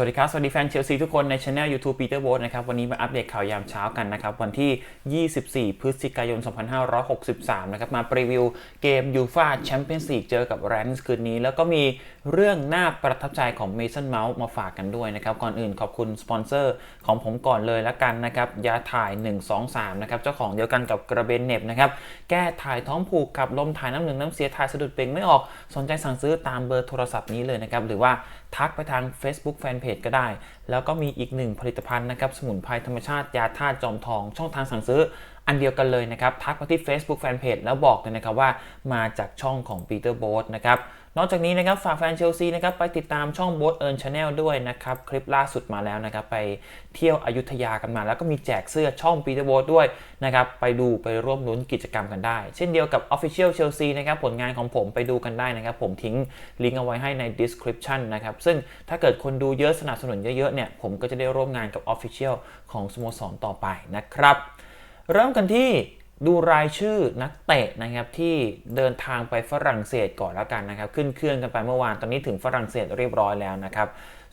สวัสดีครับ สวัสดีแฟนเชลซีทุกคนในช anel YouTube Peter b o นะครับ วันนี้มาอัปเดตข่าวยามเช้ากันนะครับ วันที่ 24 พฤศจิกายน 2563 นะครับ มารีวิวเกมยูฟาแชมเปี้ยนส์ลีกเจอกับแรนส์คืนนี้ แล้วก็มีเรื่องน่าประทับใจของเมสันเมาส์มาฝากกันด้วยนะครับ ก่อนอื่นขอบคุณสปอนเซอร์ของผมก่อนเลยละกันนะครับ ยาถ่าย 123 นะครับ เจ้าของเดียวกันกับกระเบนเน็บนะครับ แก้ถ่ายท้องผูกขับลมถ่ายน้ำหนึ่งน้ำเสียถ่ายสะดุดเป่งไม่ออก สนใจสั่งซื้อตามเบอร์โทรศัพท์นี้เลยนะครับ หรือว่า ทักไปทาง Facebook Fanpage ก็ได้ แล้วก็มีอีกหนึ่งผลิตภัณฑ์นะครับสมุนไพรธรรมชาติยาธาตุจอมทองช่องทางสั่งซื้ออันเดียวกันเลยนะครับ ทักไปที่ Facebook Fanpage แล้วบอกเลยนะครับว่ามาจากช่องของ Peter b o t นะครับ นอกจากนี้นะครับฝากแฟนเชลซีนะครับไปติดตามช่อง b o t Earn Channel ด้วยนะครับ คลิปล่าสุดมาแล้วนะครับ ไปเที่ยวอยุธยากันมา แล้วก็มีแจกเสื้อช่อง Peter b o t ด้วยนะครับ ไปดูไปร่วมลุ้นกิจกรรมกันได้ เช่นเดียวกับ Official Chelsea นะครับผลงานของผมไปดูกันได้นะครับ ผมทิ้งลิงก์เอาไว้ให้ใน description นะครับ ซึ่งถ้าเกิดคนดูเยอะสนับสนุนเยอะๆเนี่ยผมก็จะได้ร่วมงานกับ Official ของสโมสรต่อไปนะครับ เริ่มกันที่ ดูรายชื่อนักเตะนะครับที่เดินทางไปฝรั่งเศสก่อนแล้วกันนะครับ ขึ้นเครื่องกันไปเมื่อวานตอนนี้ถึงฝรั่งเศสเรียบร้อยแล้วนะครับ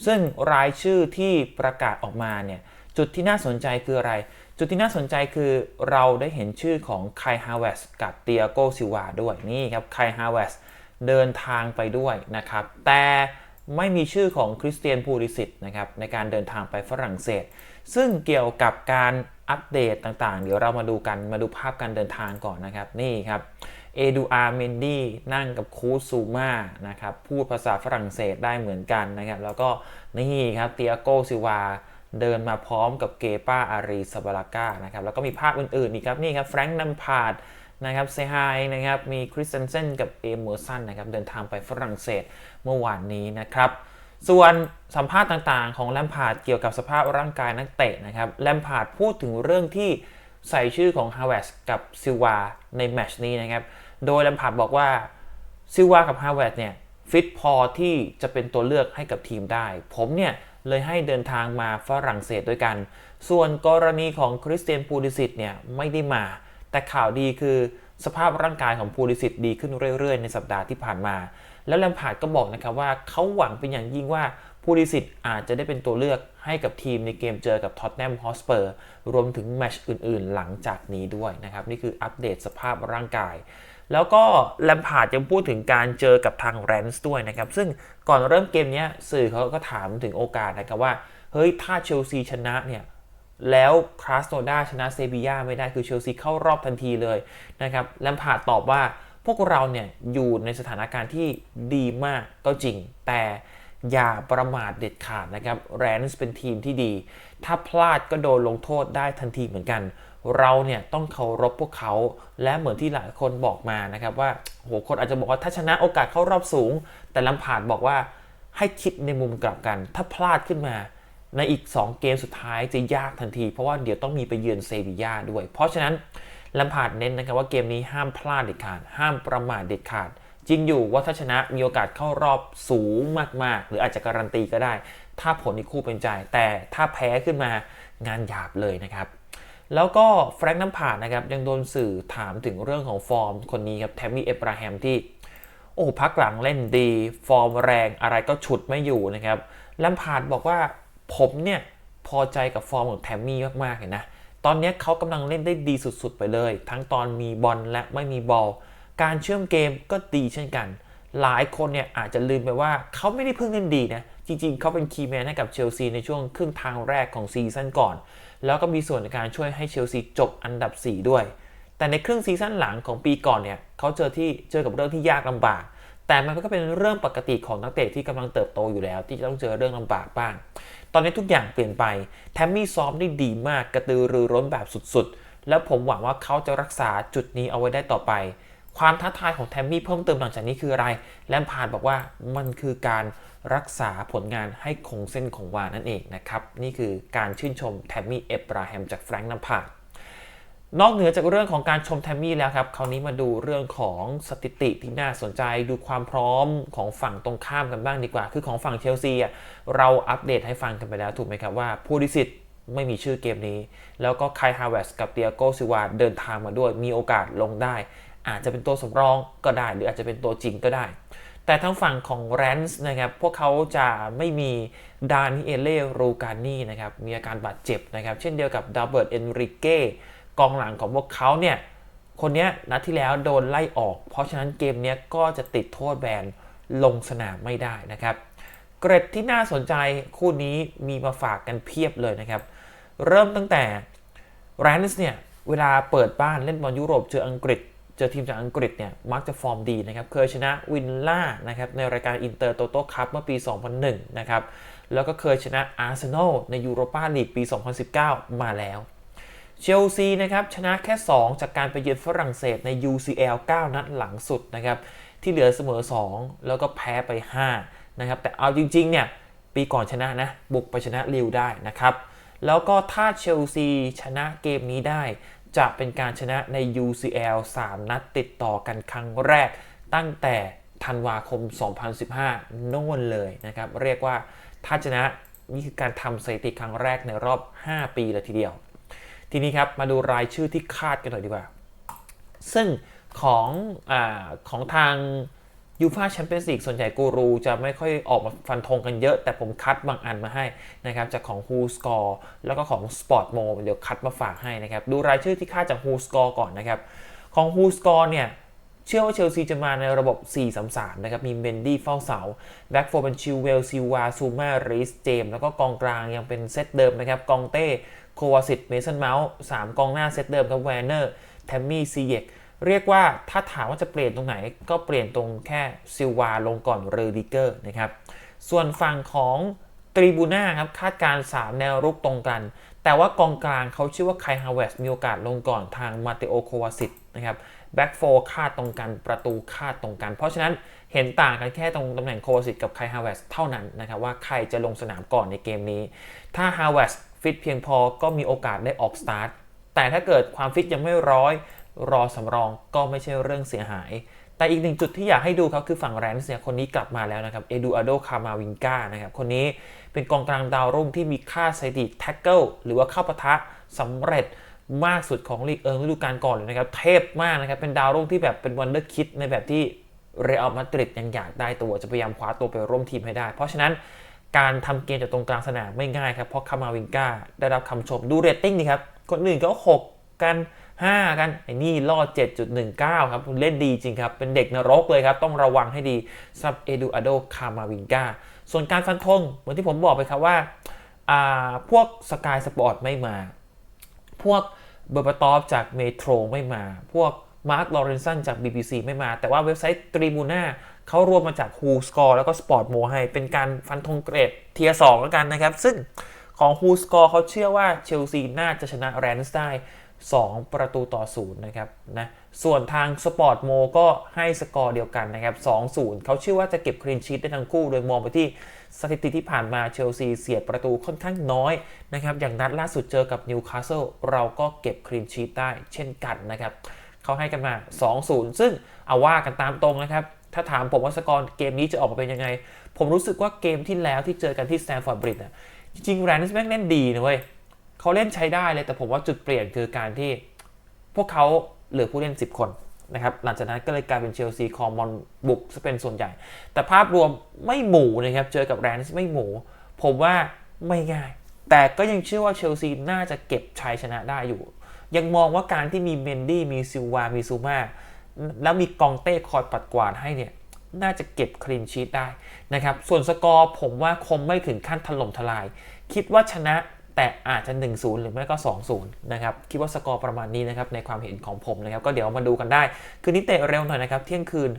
ซึ่งรายชื่อที่ประกาศออกมาเนี่ยจุดที่น่าสนใจคืออะไร จุดที่น่าสนใจคือเราได้เห็นชื่อของไคฮาวเวสกับเตียโกซิวาด้วยนี่ครับไคฮาวเวสเดินทางไปด้วยนะครับ แต่ไม่มีชื่อของคริสเตียนพูริสิตนะครับในการเดินทางไปฝรั่งเศส ซึ่งเกี่ยวกับการ อัปเดตต่างๆ เดี๋ยวเรามาดูกันมาดูภาพการเดินทางก่อนนะครับ นี่ครับเอดูอาร์เมนดี้นั่งกับคูซูมานะครับ พูดภาษาฝรั่งเศสได้เหมือนกันนะครับ แล้วก็นี่ครับเตียโกซิวาเดินมาพร้อมกับเกป้าอารีซาบาลาก้านะครับ แล้วก็มีภาพอื่นๆอีกครับนี่ครับแฟรงค์นัมพาดนะครับเซฮายนะครับมีคริสเตนเซนกับเอเมอร์สันนะครับ เดินทางไปฝรั่งเศสเมื่อวานนี้นะครับ ส่วนสัมภาษณ์ต่างๆ ของแลมพาร์ดเกี่ยวกับสภาพร่างกายนักเตะนะครับแลมพาร์ดพูดถึงเรื่องที่ใส่ชื่อของฮาวเวสกับซิวาในแมชนี้นะครับ โดยแลมพาร์ดบอกว่าซิวากับฮาวเวสเนี่ยฟิตพอที่จะเป็นตัวเลือกให้กับทีมได้ ผมเนี่ยเลยให้เดินทางมาฝรั่งเศสด้วยกัน ส่วนกรณีของคริสเตียนปูดิสิตเนี่ยไม่ได้มา แต่ข่าวดีคือสภาพร่างกายของพูลิสิตดีขึ้นเรื่อยๆ ในสัปดาห์ที่ผ่านมา แล้วแลมพาร์ดก็บอกนะครับว่าเขาหวังเป็นอย่างยิ่งว่าพูลิสิตอาจจะได้เป็นตัวเลือกให้กับทีมในเกมเจอกับท็อตแนมฮอสเปอร์รวมถึงแมชอื่นๆ หลังจากนี้ด้วยนะครับ นี่คืออัปเดตสภาพร่างกาย แล้วก็แลมพาร์ดยังพูดถึงการเจอกับทางแรนส์ด้วยนะครับ ซึ่งก่อนเริ่มเกมนี้สื่อเขาก็ถามถึงโอกาสนะครับว่า เฮ้ย ถ้าเชลซีชนะเนี่ยแล้วคราสโนดาชนะเซบีย่าไม่ได้คือเชลซีเข้ารอบทันทีเลยนะครับแลมพาร์ดตอบว่า พวกเราเนี่ยอยู่ในสถานการณ์ที่ดีมากก็จริง แต่อย่าประมาทเด็ดขาดนะครับแรนส์เป็นทีมที่ดี ถ้าพลาดก็โดนลงโทษได้ทันทีเหมือนกัน เราเนี่ยต้องเคารพพวกเขา และเหมือนที่หลายคนบอกมานะครับว่าโหคนอาจจะบอกว่าถ้าชนะโอกาสเข้ารอบสูง แต่ลมพาร์ดบอกว่าให้คิดในมุมกลับกัน ถ้าพลาดขึ้นมาในอีก 2 เกมสุดท้ายจะยากทันที เพราะว่าเดี๋ยวต้องมีไปเยือนเซบียาด้วย เพราะฉะนั้น ลัมพาร์ดเน้นนะครับว่าเกมนี้ห้ามพลาดเด็ดขาด ห้ามประมาทเด็ดขาด จริงอยู่ว่าถ้าชนะมีโอกาสเข้ารอบสูงมากๆ หรืออาจจะการันตีก็ได้ ถ้าผลอีกคู่เป็นใจ แต่ถ้าแพ้ขึ้นมางานหยาบเลยนะครับแล้วก็แฟรงค์น้ำผาดนะครับยังโดนสื่อถามถึงเรื่องของฟอร์มคนนี้ครับแทมมี่เอบราแฮมที่ โอ้พักหลังเล่นดี ฟอร์มแรงอะไรก็ฉุดไม่อยู่นะครับแลมพาดบอกว่าผมเนี่ยพอใจกับฟอร์มของแทมมี่มากๆเลยนะ ตอนนี้เขากำลังเล่นได้ดีสุดๆ ไปเลย ทั้งตอนมีบอลและไม่มีบอล การเชื่อมเกมก็ดีเช่นกัน หลายคนเนี่ยอาจจะลืมไปว่าเขาไม่ได้เพิ่งเล่นดีนะ จริงๆ เขาเป็นคีย์แมนให้กับเชลซีในช่วงครึ่งทางแรกของซีซั่นก่อน แล้วก็มีส่วนในการช่วยให้เชลซีจบอันดับ 4 ด้วย แต่ในครึ่งซีซั่นหลังของปีก่อนเนี่ยเขาเจอที่เจอกับเรื่องที่ยากลำบาก แต่มันก็เป็นเรื่องปกติของนักเตะที่กำลังเติบโตอยู่แล้ว ที่จะต้องเจอเรื่องลำบากบ้าง ตอนนี้ทุกอย่างเปลี่ยนไปแทมมี่ซ้อมได้ดีมากกระตือรือร้นแบบสุดๆ แล้วผมหวังว่าเขาจะรักษาจุดนี้เอาไว้ได้ต่อไป ความท้าทายของแทมมี่เพิ่มเติมหลังจากนี้คืออะไร แลมพาร์ดบอกว่ามันคือการรักษาผลงานให้คงเส้นคงวานั่นเองนะครับ นี่คือการชื่นชมแทมมี่เอบราแฮมจากแฟรงค์นัมพาร์ด นอกเหนือจากเรื่องของการชมแทมมี่แล้วครับคราวนี้มาดูเรื่องของสถิติที่น่าสนใจดูความพร้อมของฝั่งตรงข้ามกันบ้างดีกว่า คือของฝั่งเชลซีอะเราอัปเดตให้ฟังกันไปแล้วถูกไหมครับว่าพูดิสิตไม่มีชื่อเกมนี้ แล้วก็ไคฮาวเวสกับเตียโกซิวาเดินทางมาด้วย มีโอกาสลงได้ อาจจะเป็นตัวสำรองก็ได้ หรืออาจจะเป็นตัวจริงก็ได้ แต่ทั้งฝั่งของแรนส์นะครับพวกเขาจะไม่มีดานิเอเล่รูการนี่นะครับมีอาการบาดเจ็บนะครับเช่นเดียวกับดับเบิลเอนริเก้ กองหลังของพวกเขาเนี่ยคนนี้นัดที่แล้วโดนไล่ออก เพราะฉะนั้นเกมนี้ก็จะติดโทษแบนลงสนามไม่ได้นะครับ เกรดที่น่าสนใจคู่นี้มีมาฝากกันเพียบเลยนะครับ เริ่มตั้งแต่แรนส์เนี่ย เวลาเปิดบ้านเล่นบอลยุโรปเจออังกฤษ เจอทีมจากอังกฤษเนี่ย มักจะฟอร์มดีนะครับ เคยชนะวินล่านะครับ ในรายการอินเตอร์โตโต้คัพเมื่อปี 2001 นะครับ แล้วก็เคยชนะอาร์เซนอลในยูโรปาลีกปี 2019 มาแล้ว เชลซีนะครับชนะแค่ 2 จากการไปเยือนฝรั่งเศสใน UCL 9 นัดหลังสุดนะครับที่เหลือเสมอ 2 แล้วก็แพ้ไป5นะครับแต่เอาจริงๆเนี่ยปีก่อนชนะนะบุกไปชนะลิวได้นะครับแล้วก็ถ้าเชลซีชนะเกมนี้ได้ จะเป็นการชนะใน UCL 3 นัดติดต่อกันครั้งแรก ตั้งแต่ธันวาคม 2015 โน่นเลยนะครับเรียกว่าถ้าชนะนี่คือการทำสถิติครั้งแรกในรอบ 5 ปีเลยทีเดียว ทีนี้ครับมาดูรายชื่อที่คาดกันหน่อยดีกว่า ซึ่งของอของทางยูฟาแชมเปี้ยนส์ลีกส่วนใหญ่กูรูจะไม่ค่อยออกมาฟันธงกันเยอะ แต่ผมคัดบางอันมาให้นะครับจากของ Who Score แล้วก็ของ Sport Mo เดี๋ยวคัดมาฝากให้นะครับ ดูรายชื่อที่คาดจาก Who Score ก่อนนะครับ ของ Who Score เนี่ย เชื่อว่าเชลซีจะมาในระบบ 4-3-3 นะครับ มีเมนดี้เฝ้าเสาแบ็กโฟเป็นชิลเวลซิวาซูมาริสเจมแล้วก็กองกลางยังเป็นเซตเดิมนะครับกองเต้ โควาสิตเมสันเมาส์สามกองหน้าเซตเดิมครับแวนเนอร์แทมมี่ซีเยกเรียกว่าถ้าถามว่าจะเปลี่ยนตรงไหน ก็เปลี่ยนตรงแค่ซิลวาลงก่อนเรดิเกอร์นะครับ ส่วนฝั่งของตรีบูน่าครับคาดการ3แนวรุกตรงกัน แต่ว่ากองกลางเขาชื่อว่าไคฮาวเวสมีโอกาสลงก่อนทางมาเตโอโควาสิตนะครับแบ็กโฟคาดตรงกันประตูคาดตรงกัน เพราะฉะนั้นเห็นต่างกันแค่ตรงตำแหน่งโควาสิตกับไคฮาวเวสเท่านั้นนะครับว่าใครจะลงสนามก่อนในเกมนี้ ถ้าฮาวเวส ฟิตเพียงพอก็มีโอกาสได้ออกสตาร์ทแต่ถ้าเกิดความฟิตยังไม่ร้อย รอสำรองก็ไม่ใช่เรื่องเสียหาย แต่อีกหนึ่งจุดที่อยากให้ดูครับคือฝั่งแรนส์เนี่ยคนนี้กลับมาแล้วนะครับเอดูอาโดคามาวิงกานะครับคนนี้เป็นกองกลางดาวรุ่งที่มีค่าสถิติแท็กเกิลหรือว่าเข้าปะทะสำเร็จมากสุดของลีกเอิงฤดูกาลก่อนเลยนะครับ เทพมากนะครับ เป็นดาวรุ่งที่แบบเป็นวันเดอร์คิดในแบบที่เรอัลมาดริดยังอยากได้ตัวจะพยายามคว้าตัวไปร่วมทีมให้ได้ เพราะฉะนั้น การทำเกมจากตรงกลางสนามไม่ง่ายครับ เพราะคามาวิงกาได้รับคำชมดูเรตติ้งดีครับ คนอื่นก็หกกัน 5 กันไอ้นี่รอด7.19 ครับเล่นดีจริงครับ เป็นเด็กนรกเลยครับ ต้องระวังให้ดีสำหรับเอดูอาโดคามาวิงกาส่วนการฟันธงเหมือนที่ผมบอกไปครับว่า พวกสกายสปอร์ตไม่มา พวกเบอร์บาตอฟจากเมโทรไม่มา พวกมาร์คลอเรนสันจาก BBC ไม่มา แต่ว่าเว็บไซต์ตรีมูน่า เขารวมมาจาก Who Score แล้วก็ Sport Mo ให้ เป็นการฟันธงเกรดเทียร์สแล้วกันนะครับ ซึ่งของ Who Score เขาเชื่อว่าเชลซีน่าจะชนะแรนส์ได้ 2 ประตูต่อ0นะครับนะส่วนทาง Sport Mo ก็ให้สกอร์เดียวกันนะครับ2-0 เขาเชื่อว่าจะเก็บคลีนชีตได้ทั้งคู่ โดยมองไปที่สถิติที่ผ่านมาเชลซีเสียประตูค่อนข้างน้อยนะครับอย่างนัดล่าสุดเจอกับนิวคาสเซิลเราก็เก็บคลีนชีตได้เช่นกันนะครับเขาให้กันมา 2-0 ซึ่งเอาว่ากันตามตรงนะครับ ถ้าถามผมว่าสกอร์เกมนี้จะออกมาเป็นยังไง ผมรู้สึกว่าเกมที่แล้วที่เจอกันที่สแตนฟอร์ดบริดจ์จริงๆแรนส์แม่งเล่นดีนะเว้ยเขาเล่นใช้ได้เลยแต่ผมว่าจุดเปลี่ยนคือการที่ พวกเขาเหลือผู้เล่น 10 คนนะครับหลังจากนั้นก็เลยกลายเป็นเชลซีคอมอนบุกซะเป็นส่วนใหญ่ แต่ภาพรวมไม่หมูนะครับ เจอกับแรนส์ไม่หมู ผมว่าไม่ง่าย แต่ก็ยังเชื่อว่าเชลซีน่าจะเก็บชัยชนะได้อยู่ ยังมองว่าการที่มีเมนดี้มีซิลวา มีซูมา แล้วมีกองเต้คอยปัดกวาดให้เนี่ยน่าจะเก็บคลีนชีตได้นะครับ ส่วนสกอร์ผมว่าคงไม่ถึงขั้นถล่มทลาย คิดว่าชนะ แต่อาจจะ 1-0 หรือไม่ก็ 2-0 นะครับ คิดว่าสกอร์ประมาณนี้นะครับ ในความเห็นของผมนะครับ ก็เดี๋ยวมาดูกันได้ คืนนี้เตะเร็วหน่อยนะครับ เที่ยงคืน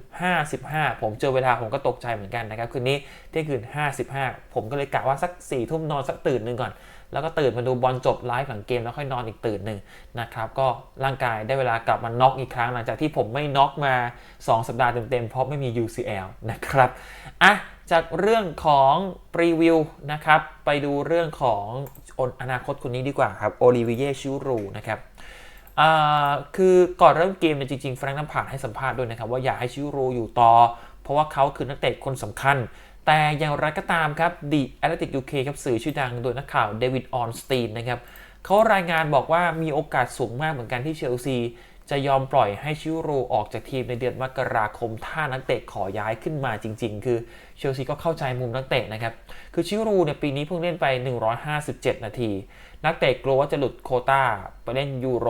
55 ผมเจอเวลาผมก็ตกใจเหมือนกันนะครับ คืนนี้เที่ยงคืน 55 ผมก็เลยกะว่าสัก4ทุ่มนอนสักตื่นหนึ่งก่อน แล้วก็ตื่นมาดูบอลจบไลฟ์หลังเกมแล้วค่อยนอนอีกตื่นหนึ่งนะครับ ก็ร่างกายได้เวลากลับมาน็อกอีกครั้งหลังจากที่ผมไม่น็อกมา 2 สัปดาห์เต็มๆเพราะไม่มี UCL นะครับ อะ จากเรื่องของรีวิวนะครับ ไปดูเรื่องของอนาคตคนนี้ดีกว่าครับโอลิเวียชิรูนะครับคือก่อนเริ่มเกมเนี่ยจริงๆแฟรงค์น้ำผ่านให้สัมภาษณ์ด้วยนะครับว่าอยากให้ชิรูอยู่ต่อ เพราะว่าเขาคือนักเตะคนสำคัญ แต่อย่างไรก็ตามครับดีแอตเลติกยูเคครับสื่อชื่อดังโดยนักข่าวเดวิดออนสตีนนะครับเขารายงานบอกว่ามีโอกาสสูงมากเหมือนกันที่เชลซี จะยอมปล่อยให้ชิรูออกจากทีมในเดือนมกราคม ถ้านักเตะขอย้ายขึ้นมาจริง ๆ คือเชลซีก็เข้าใจมุมนักเตะนะครับ คือชิรูเนี่ยปีนี้เพิ่งเล่นไป 157 นาที นักเตะกลัวว่าจะหลุดโคตาไปเล่นยูโร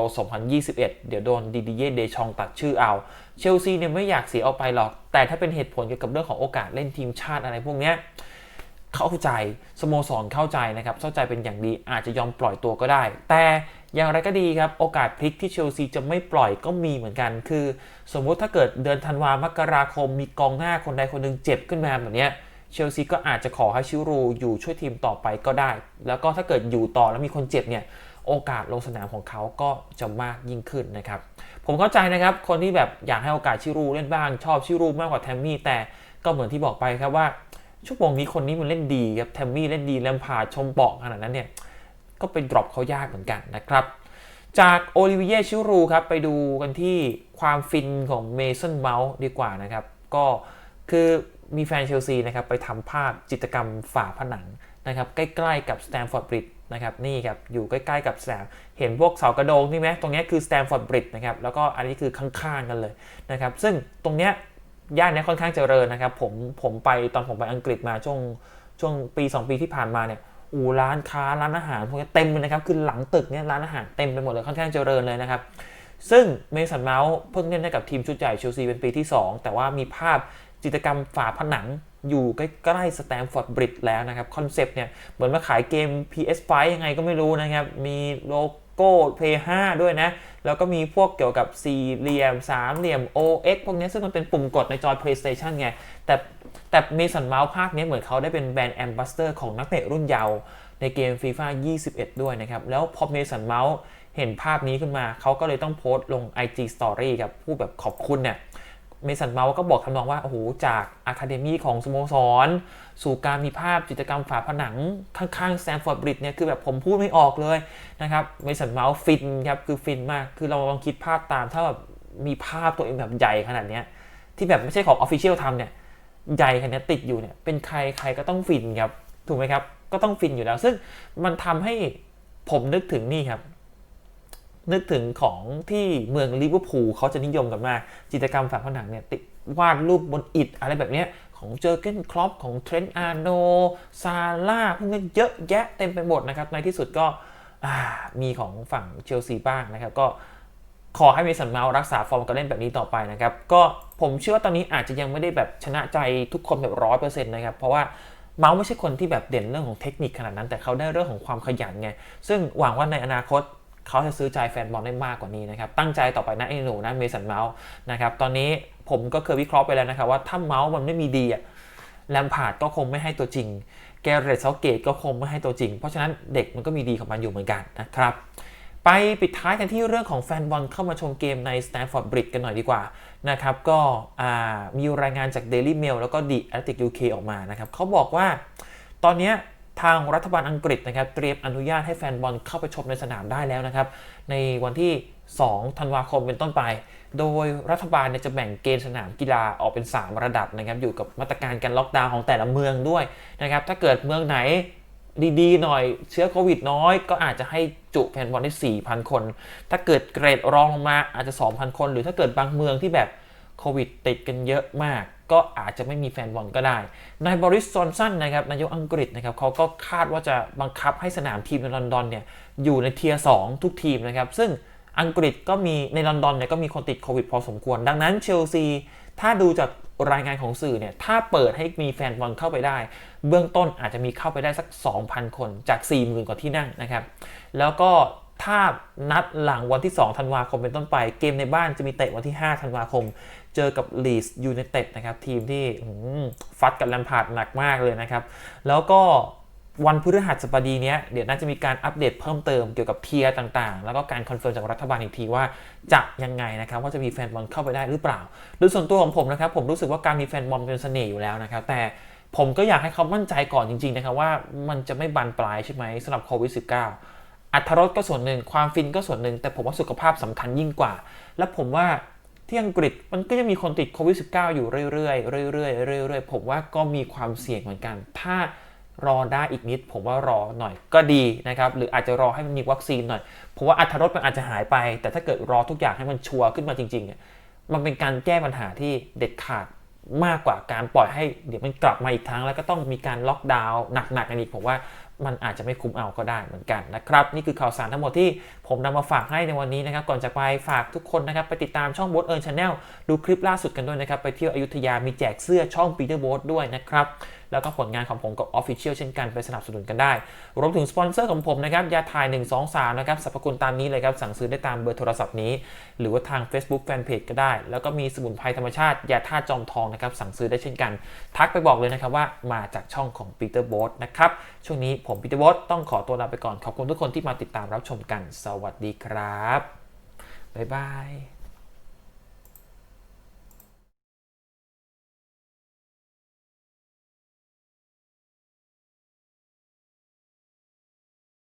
2021 เดี๋ยวโดนดิดิเยเดชองตัดชื่อเอา เชลซีเนี่ยไม่อยากเสียเอาไปหรอก แต่ถ้าเป็นเหตุผลเกี่ยวกับเรื่องของโอกาสเล่นทีมชาติอะไรพวกเนี้ย เข้าใจสโมสรเข้าใจนะครับเข้าใจเป็นอย่างดีอาจจะยอมปล่อยตัวก็ได้ แต่อย่างไรก็ดีครับ โอกาสพลิกที่เชลซีจะไม่ปล่อยก็มีเหมือนกัน คือ สมมุติถ้าเกิดเดือนธันวามกราคมมีกองหน้าคนใดคนหนึ่งเจ็บขึ้นมาแบบนี้เชลซีก็อาจจะขอให้ชิรูอยู่ช่วยทีมต่อไปก็ได้ แล้วก็ถ้าเกิดอยู่ต่อแล้วมีคนเจ็บเนี่ยโอกาสลงสนามของเขาก็จะมากยิ่งขึ้นนะครับ ผมเข้าใจนะครับ คนที่แบบอยากให้โอกาสชิรูเล่นบ้าง ชอบชิรูมากกว่าแทมมี่แต่ก็เหมือนที่บอกไปครับว่า ชั่วโมงนี้คนนี้มันเล่นดีครับแทมมี่เล่นดีแลมพาร์ชมเบาะขนาดนั้นเนี่ยก็ไปดรอปเขายากเหมือนกันนะครับ จากโอลิเวียชิรูครับไปดูกันที่ความฟินของเมสันเมาส์ดีกว่านะครับ ก็คือมีแฟนเชลซีนะครับไปทำภาพจิตรกรรมฝาผนังนะครับใกล้ๆกับสแตมฟอร์ดบริดจ์นะครับนี่ครับอยู่ใกล้ๆกับสแตมเห็นพวกเสากระโดงนี่ไหมตรงนี้คือสแตมฟอร์ดบริดจ์นะครับแล้วก็อันนี้คือข้างๆกันเลยนะครับซึ่งตรงเนี้ย ย่านนี้ค่อนข้างเจริญนะครับ ผมผมไปตอนผมไปอังกฤษมาช่วงช่วงปี 2 ปีที่ผ่านมาเนี่ยอูร้านค้าร้านอาหารพวกนี้เต็มเลยนะครับ คือหลังตึกเนี่ยร้านอาหารเต็มไปหมดเลยค่อนข้างเจริญเลยนะครับ ซึ่งเมสันเมาส์เพิ่งเล่นได้กับทีมชุดใหญ่เชลซีเป็นปีที่ 2 แต่ว่ามีภาพจิตรกรรมฝาผนังอยู่ใกล้ๆสแตมฟอร์ดบริดจ์แล้วนะครับ คอนเซปต์เนี่ย เหมือนมาขายเกม PS5 ยังไงก็ไม่รู้นะครับ มีโล โก้ Play 5ด้วยนะ แล้วก็มีพวกเกี่ยวกับสี่เหลี่ยมสามเหลี่ยม OX พวกนี้ซึ่งมันเป็นปุ่มกดในจอ PlayStation ไง แต่แต่เมสันเมาส์ภาคนี้เหมือนเขาได้เป็นแบรนด์แอมบาสเตอร์ของนักเตะรุ่นเยาว์ในเกม FIFA 21 ด้วยนะครับ แล้วพอเมสันเมาส์เห็นภาพนี้ขึ้นมา เขาก็เลยต้องโพสต์ลง IG Story ครับพูดแบบขอบคุณเนี่ย เมสันเมาส์ก็บอกทำนองว่าโอ้โหจากอะคาเดมีของสโมสร สู่การมีภาพจิตรกรรมฝาผนังข้างๆแซมฟอร์ดบริดจ์เนี่ยคือแบบผมพูดไม่ออกเลยนะครับเมสันเมาส์ฟินครับคือฟินมาก คือเราลองคิดภาพตามถ้าแบบมีภาพตัวเองแบบใหญ่ขนาดเนี้ยที่แบบไม่ใช่ของออฟฟิเชียลทำเนี่ยใหญ่ขนาดนี้ติดอยู่เนี่ยเป็นใครใครก็ต้องฟินครับถูกไหมครับก็ต้องฟินอยู่แล้ว ซึ่งมันทำให้ผมนึกถึงนี่ครับ นึกถึงของที่เมืองลิเวอร์พูลเขาจะนิยมกันมาก จิตรกรรมฝาผนังเนี่ยติดวาดรูปบนอิฐอะไรแบบเนี้ยของเจอร์เกนคลอปของเทรนต์อาร์โนซาร่าพวกนี้เยอะแยะเต็มไปหมดนะครับ ในที่สุดก็มีของฝั่งเชลซีบ้างนะครับ ก็ขอให้เมสันเมารักษาฟอร์มการเล่นแบบนี้ต่อไปนะครับ ก็ผมเชื่อว่าตอนนี้อาจจะยังไม่ได้แบบชนะใจทุกคนแบบร้อยเปอร์เซ็นต์นะครับ เพราะว่าเมาส์ไม่ใช่คนที่แบบเด่นเรื่องของเทคนิคขนาดนั้น แต่เขาได้เรื่องของความขยันไง ซึ่งหวังว่าในอนาคต เขาจะซื้อใจแฟนบอลได้มากกว่านี้นะครับตั้งใจต่อไปนะไอ้หนูนะเมสันเมาส์นะครับตอนนี้ผมก็เคยวิเคราะห์ไปแล้วนะครับว่าถ้าเมาส์มันไม่มีดีอะแลมพาร์ดก็คงไม่ให้ตัวจริง แกเรตเซาเกตก็คงไม่ให้ตัวจริง เพราะฉะนั้นเด็กมันก็มีดีของมันอยู่เหมือนกันนะครับไปปิดท้ายกันที่เรื่องของแฟนบอลเข้ามาชมเกมใน Stanford Bridge กันหน่อยดีกว่านะครับก็มีรายงานจาก Daily Mail แล้วก็ The Athletic UK ออกมานะครับเขาบอกว่าตอนนี้ ทางรัฐบาลอังกฤษนะครับเตรียมอนุญาตให้แฟนบอลเข้าไปชมในสนามได้แล้วนะครับ ในวันที่ 2 ธันวาคมเป็นต้นไป โดยรัฐบาลจะแบ่งเกณฑ์สนามกีฬาออกเป็น 3 ระดับนะครับ อยู่กับมาตรการการล็อกดาวน์ของแต่ละเมืองด้วยนะครับ ถ้าเกิดเมืองไหนดีๆ หน่อยเชื้อโควิดน้อย ก็อาจจะให้จุแฟนบอลได้ 4,000 คน ถ้าเกิดเกรดรองลงมาอาจจะ 2,000 คน หรือถ้าเกิดบางเมืองที่แบบโควิดติดกันเยอะมาก ก็อาจจะไม่มีแฟนบอลก็ได้ นายบริสจอนสันนะครับนายกอังกฤษนะครับเขาก็คาดว่าจะบังคับให้สนามทีมในลอนดอนเนี่ยอยู่ในเทียร์2ทุกทีมนะครับ ซึ่งอังกฤษก็มีในลอนดอนเนี่ยก็มีคนติดโควิดพอสมควร ดังนั้นเชลซีถ้าดูจากรายงานของสื่อเนี่ยถ้าเปิดให้มีแฟนบอลเข้าไปได้ เบื้องต้นอาจจะมีเข้าไปได้สัก 2,000 คนจาก 40,000 กว่าที่นั่งนะครับ แล้วก็ถ้านัดหลังวันที่ 2 ธันวาคมเป็นต้นไป เกมในบ้านจะมีเตะวันที่ 5 ธันวาคม เจอกับลีสยูไนเต็ดนะครับทีมที่ฟัดกับแลมพาร์ดหนักมากเลยนะครับ แล้วก็วันพฤหัสบดีนี้เดี๋ยวน่าจะมีการอัปเดตเพิ่มเติมเกี่ยวกับเทียร์ต่างๆ แล้วก็การคอนเฟิร์มจากรัฐบาลอีกทีว่าจะยังไงนะครับว่าจะมีแฟนบอลเข้าไปได้หรือเปล่า โดยส่วนตัวของผมนะครับผมรู้สึกว่าการมีแฟนบอลเป็นเสน่ห์อยู่แล้วนะครับแต่ผมก็อยากให้เขามั่นใจก่อนจริงๆนะครับว่ามันจะไม่บานปลายใช่ไหมสำหรับโควิด -19 อัตรสก็ส่วนหนึ่งความฟินก็ส่วนหนึ่งแต่ผมว่าสุขภาพสำคัญยิ่งกว่า และผมว่า ที่อังกฤษมันก็ยังมีคนติดโควิด -19 อยู่เรื่อยๆเรื่อยๆเรื่อยๆผมว่าก็มีความเสี่ยงเหมือนกัน ถ้ารอได้อีกนิด ผมว่ารอหน่อยก็ดีนะครับหรืออาจจะรอให้มันมีวัคซีนหน่อยเพราะว่าอัตรสมันอาจจะหายไป แต่ถ้าเกิดรอทุกอย่างให้มันชัวร์ขึ้นมาจริงๆเนี่ยมันเป็นการแก้ปัญหาที่เด็ดขาดมากกว่าการปล่อยให้เดี๋ยวมันกลับมาอีกครั้ง แล้วก็ต้องมีการล็อกดาวน์หนักๆกันอีกผมว่า มันอาจจะไม่คุ้มเอาก็ได้เหมือนกันนะครับ นี่คือข่าวสารทั้งหมดที่ผมนำมาฝากให้ในวันนี้นะครับ ก่อนจะไปฝากทุกคนนะครับ ไปติดตามช่อง b o ทเอิร์นชาแนลดูคลิปล่าสุดกันด้วยนะครับ ไปเที่ยวอยุธยามีแจกเสื้อช่องปีเตอร์โบสด้วยนะครับ แล้วก็ผลงานของผมกับ Official เช่นกันไปสนับสนุนกันได้ รวมถึงสปอนเซอร์ของผมนะครับยาถ่าย 1 2 3 นะครับสรรพคุณตามนี้เลยครับ สั่งซื้อได้ตามเบอร์โทรศัพท์นี้ หรือว่าทาง Facebook Fanpage ก็ได้ แล้วก็มีสมุนไพรธรรมชาติ ยาธาตุจอมทองนะครับสั่งซื้อได้เช่นกัน ทักไปบอกเลยนะครับว่ามาจากช่องของปีเตอร์โบสนะครับช่วงนี้ผมปีเตอร์โบสต้องขอตัวลาไปก่อนขอบคุณทุกคนที่มาติดตามรับชมกัน สวัสดีครับบ๊ายบาย